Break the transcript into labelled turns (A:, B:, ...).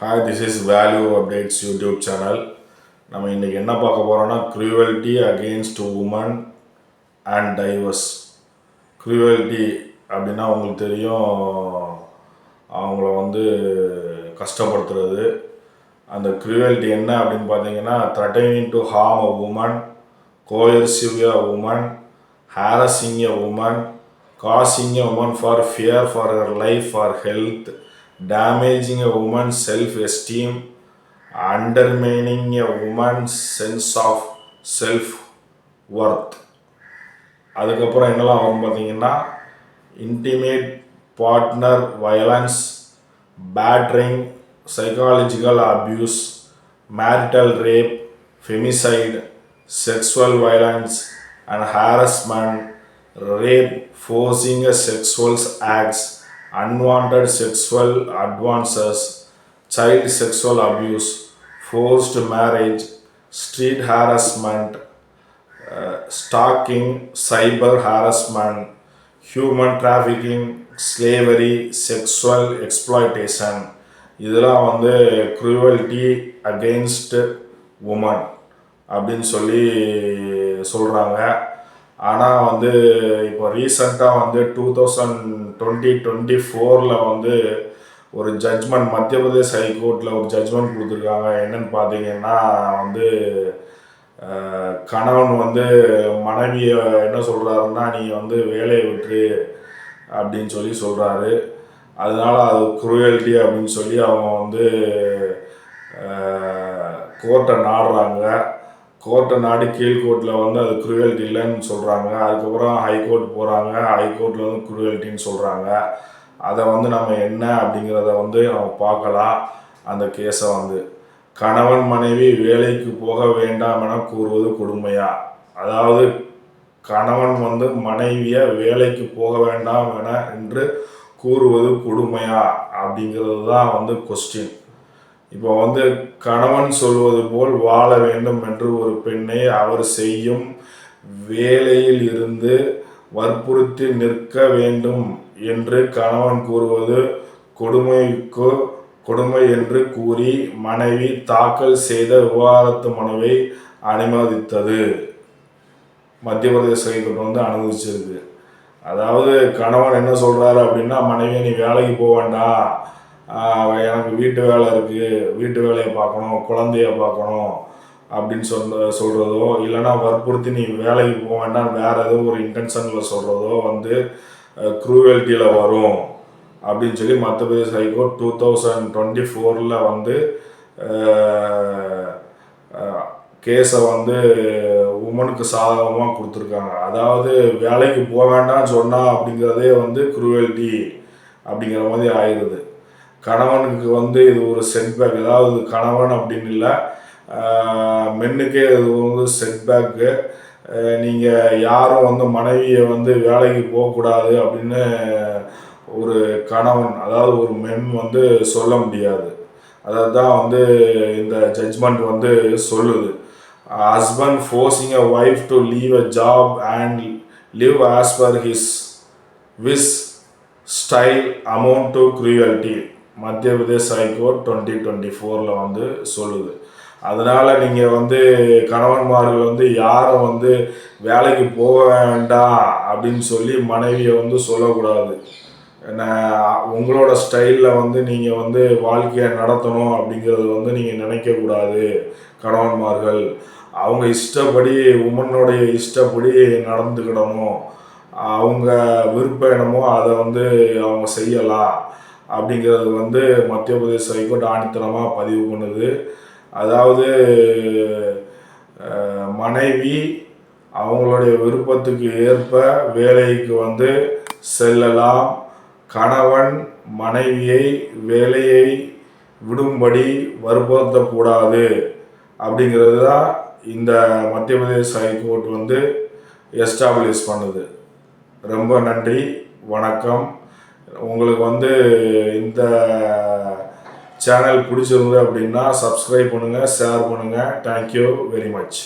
A: Hi this is value updates YouTube channel நம்ம இன்றைக்கி என்ன பார்க்க போகிறோம்னா cruelty against woman and divorce cruelty அப்படின்னா உங்களுக்கு தெரியும் அவங்கள வந்து கஷ்டப்படுத்துறது. அந்த க்ரூவல்ட்டி என்ன அப்படின்னு பார்த்தீங்கன்னா threatening to harm a woman coercive a woman harassing a woman causing a woman for fear for her life for health damaging a woman's self-esteem, undermining a woman's sense of self-worth. அதுக்கப்புறம் என்னெல்லாம் வரும் பார்த்தீங்கன்னா intimate partner violence battering psychological abuse marital rape femicide sexual violence and harassment rape, forcing a sexual acts, unwanted sexual advances, child sexual abuse, forced marriage, street harassment, uh, stalking, cyber harassment, human trafficking, slavery, sexual exploitation. இதெல்லாம் வந்து cruelty against woman அப்படின்னு சொல்லி சொல்கிறாங்க ஆனால் வந்து இப்போ ரீசண்டாக வந்து டூ தௌசண்ட் டுவெண்ட்டி டுவெண்ட்டி ஃபோரில் வந்து ஒரு ஜட்ஜ்மெண்ட் மத்திய பிரதேஷ் ஹைகோர்ட்டில் ஒரு ஜட்ஜ்மெண்ட் கொடுத்துருக்காங்க. என்னன்னு பார்த்தீங்கன்னா வந்து கணவன் வந்து மனைவியை என்ன சொல்கிறாருன்னா நீ வந்து வேலையை விட்டு அப்படின்னு சொல்லி சொல்கிறாரு அதனால அது குரூயல்ட்டி அப்படின்னு சொல்லி அவங்க வந்து கோர்ட்டை நாடுறாங்க. கோர்ட்டை நாடி கீழ்கோர்ட்டில் வந்து அது குரூயல்ட்டி இல்லைன்னு சொல்கிறாங்க அதுக்கப்புறம் ஹைகோர்ட் போகிறாங்க ஹைகோர்ட்டில் வந்து குரூயல்ட்டின்னு சொல்கிறாங்க அதை வந்து நம்ம என்ன அப்படிங்கிறத வந்து நம்ம பார்க்கலாம். அந்த கேஸை வந்து. கணவன் மனைவி வேலைக்கு போக வேண்டாம் என கூறுவது கொடுமையா? அதாவது கணவன் வந்து மனைவியை வேலைக்கு போக வேண்டாம் என என்று கூறுவது கொடுமையா? அப்படிங்கிறது தான் வந்து கொஸ்டின் இப்போ வந்து கணவன் சொல்வது போல் வாழ வேண்டும் என்று ஒரு பெண்ணை அவர் செய்யும் வேலையில் இருந்து வற்புறுத்தி நிற்க வேண்டும் என்று கணவன் கூறுவது கொடுமைக்கு கொடுமை என்று கூறி மனைவி தாக்கல் செய்த விவாகரத்து மனுவை அனுமதித்தது. மத்திய பிரதேச ஹைகோர்ட் வந்து அனுமதிச்சிருக்கு. அதாவது கணவன் என்ன சொல்றாரு அப்படின்னா மனைவி நீ வேலைக்கு போக வேண்டாம். எனக்கு வீட்டு வேலை இருக்குது வீட்டு வேலையை பார்க்கணும் குழந்தைய பார்க்கணும் அப்படின்னு சொல்ல சொல்கிறதோ இல்லைன்னா வற்புறுத்தி நீ வேலைக்கு போக வேண்டாம் வேறு ஏதோ ஒரு இன்டென்ஷனில் சொல்கிறதோ வந்து க்ரூவல்ட்டியில் வரும் அப்படின்னு சொல்லி மத்திய பிரதேச ஹைகோர்ட் டூ தௌசண்ட் டுவெண்ட்டி ஃபோரில் வந்து கேஸை வந்து உமனுக்கு சாதகமாக கொடுத்துருக்காங்க. அதாவது வேலைக்கு போக வேண்டாம்னு சொன்னால் அப்படிங்கிறதே வந்து குரூவல்ட்டி அப்படிங்கிற மாதிரி ஆயிடுது. கணவனுக்கு வந்து இது ஒரு செட்பேக் அதாவது கணவன் அப்படின்னு இல்லை. மென்னுக்கே இது வந்து செட்பேக்கு நீங்கள் யாரும் வந்து மனைவியை வந்து வேலைக்கு போகக்கூடாது அப்படின்னு ஒரு கணவன் அதாவது ஒரு மென் வந்து சொல்ல முடியாது. அதை தான் வந்து இந்த ஜட்ஜ்மெண்ட் வந்து சொல்லுது. Husband forcing a wife to leave a job and live as per his wish style amount to cruelty Madhya Pradesh high court twenty twenty ஃபோரில் வந்து சொல்லுது. அதனால் நீங்கள் வந்து கணவன்மார்கள் வந்து யாரும் வந்து வேலைக்கு போக வேண்டாம் அப்படின்னு சொல்லி மனைவியை வந்து சொல்லக்கூடாது. உங்களோட ஸ்டைலில் வந்து நீங்கள் வந்து வாழ்க்கையை நடத்தணும் அப்படிங்கிறது வந்து நீங்கள் நினைக்கக்கூடாது கணவன்மார்கள். அவங்க இஷ்டப்படி உமனுடைய இஷ்டப்படி நடந்துக்கிடணும். அவங்க விருப்பம் என்னமோ அதை வந்து அவங்க செய்யலாம். அப்படிங்கிறது வந்து மத்திய பிரதேச ஹைகோர்ட் ஆணித்தனமாக பதிவு பண்ணுது. அதாவது மனைவி அவங்களுடைய விருப்பத்துக்கு ஏற்ப வேலைக்கு வந்து செல்லலாம். கணவன் மனைவியை வேலையை விடும்படி வற்புறுத்தக்கூடாது அப்படிங்கிறது தான் இந்த மத்திய பிரதேச ஹைகோர்ட் வந்து எஸ்டாப்ளிஷ் பண்ணுது. ரொம்ப நன்றி. வணக்கம். உங்களுக்கு வந்து இந்த சேனல் பிடிச்சிருந்தது அப்படின்னா சப்ஸ்கிரைப் பண்ணுங்கள் ஷேர் பண்ணுங்கள் தேங்க்யூ வெரி மச்